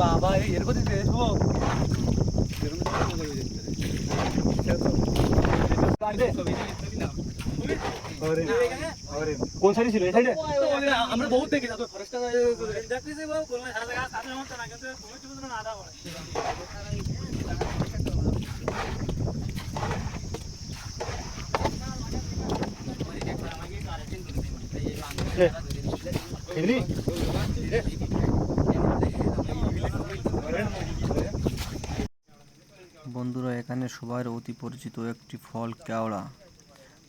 বাবা এর প্রতি দেখব কোন সাইডে ছিল এই সাইডে আমরা বহুত দেখি এমনি বন্ধুরা এখানে সবার অতি পরিচিত একটি ফল কেওড়া।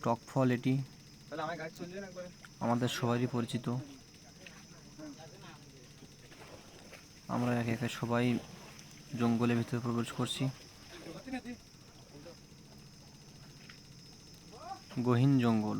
টক ফল এটি। আমাদের সবারই পরিচিত। আমরা একে একে সবাই জঙ্গলের ভিতরে প্রবেশ করছি। গহীন জঙ্গল।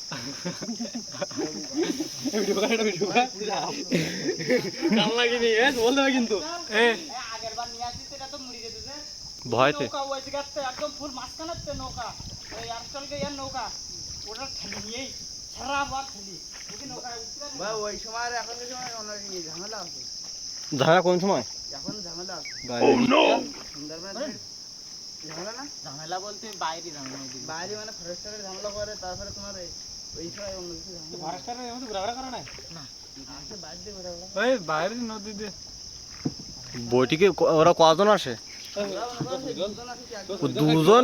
ভিডিও করে এটা ভিডিও করে কাম লাগেনি এ বলতে হবে কিন্তু এ ভয়তে। নৌকা ওই জায়গাতে একদম ফুল মাঝখানে নৌকা আজকালকে ইয়ার নৌকা ওটা ঠেলি নিয়েই সারা বার ঠেলি ভাই ওই সময় আর এখনকার সময় অনেক ঝামেলা আছে ঝাড়া কোন সময়? এখন ঝামেলা আছে সুন্দরবনের ঝামেলা না ঝামেলা বলতে বাইরে ঝামেলা বাইরে মানে ফরেস্টারের ঝামেলা করে তারপরে তোমার বইটিকে ওরা কজন আসে? দুজন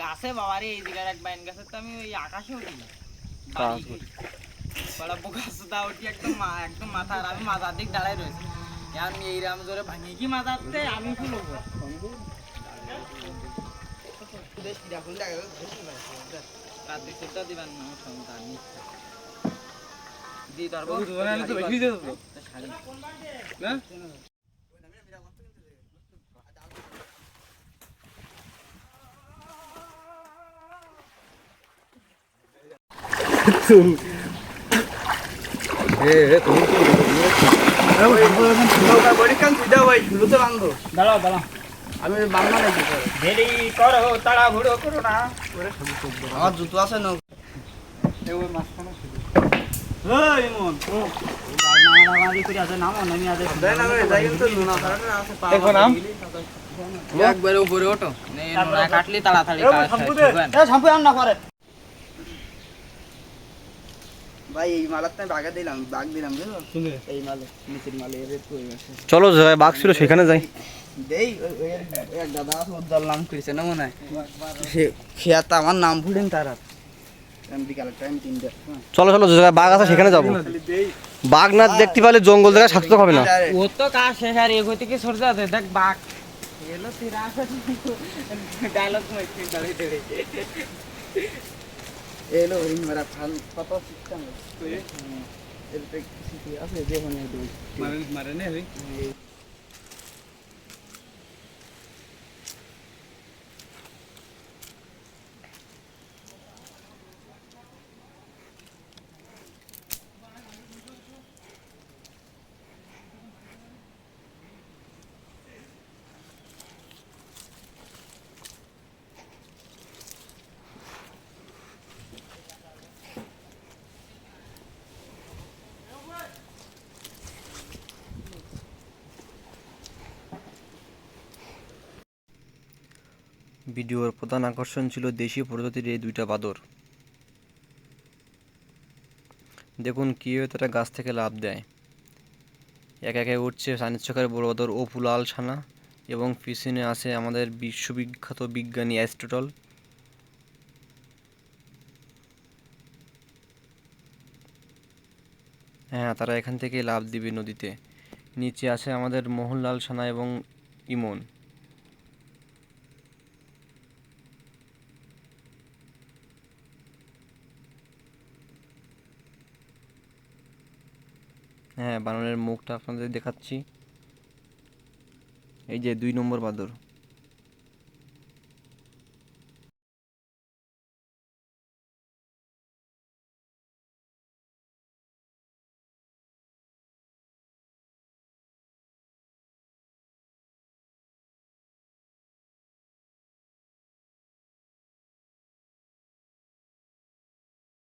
গাছে বাবারে এই জায়গার এক বাইন গাছের তো আমি ওই আকাশে উঠি বড় বোকা সুদা উঠি একদম একদম মাথা আর আমি মাথার দিক দাঁড়াই রয়েছি। আর এইরাম জোরে ভাঙি কি মাথাতে আমি কি এখন দেখা গেল দেশ ভাই রাত দিক সুদ্ধা দিবেন না আমি দি শাড়ি না বড়িখান তুই দাও ভাই শুরুতে বান্ধো দাঁড়াও দাঁড়াও আমি বান্ধা নাকি দেরি করো তাড়াহুড়ো করো না আমার জুতো আছে নাম। একবারে উপরে ওঠো কাটলি তাড়াতাড়ি শ্যাম্পু আন না করে ভাই এই মালার তো বাগা দিলাম বাগ দিলাম বুঝলো এই মালে নিচের মালে এর পরিবেশে চলো বাঘ ছিল সেখানে যাই। দেই এক- দাদা ওর নাম করেছে না মনে হয়? সে খেয়াত আমার নাম ভুলেন তার হ্যাঁ। চলো চলো যে বাঘ আছে সেখানে যাব। বাঘ না দেখতে পারলে জঙ্গল জায়গায় থাকতে হবে না। ও তো কাজ শেষ আর এগো থেকে সরে যাতে দেখ বাঘ। এলো ডায়লগ মাইছি দাঁড়িয়ে দাঁড়িয়ে এলো মেরা ফান কত সিস্টেম আছে যে মনে হয় ভিডিওর প্রধান আকর্ষণ ছিল দেশীয় প্রজাতির এই দুইটা বাদর। দেখুন কীভাবে তারা গাছ থেকে লাভ দেয়। এক একে উঠছে সানির চকের বড় বাদর অপু লাল ছানা এবং পিছনে আছে আমাদের বিশ্ববিখ্যাত বিজ্ঞানী অ্যারিস্টটল। হ্যাঁ তারা এখান থেকে লাভ দিবে নদীতে। নিচে আছে আমাদের মোহনলাল সানা এবং ইমন। হ্যাঁ বানরের মুখটা আপনাদের দেখাচ্ছি। এই যে দুই নম্বর বাদর।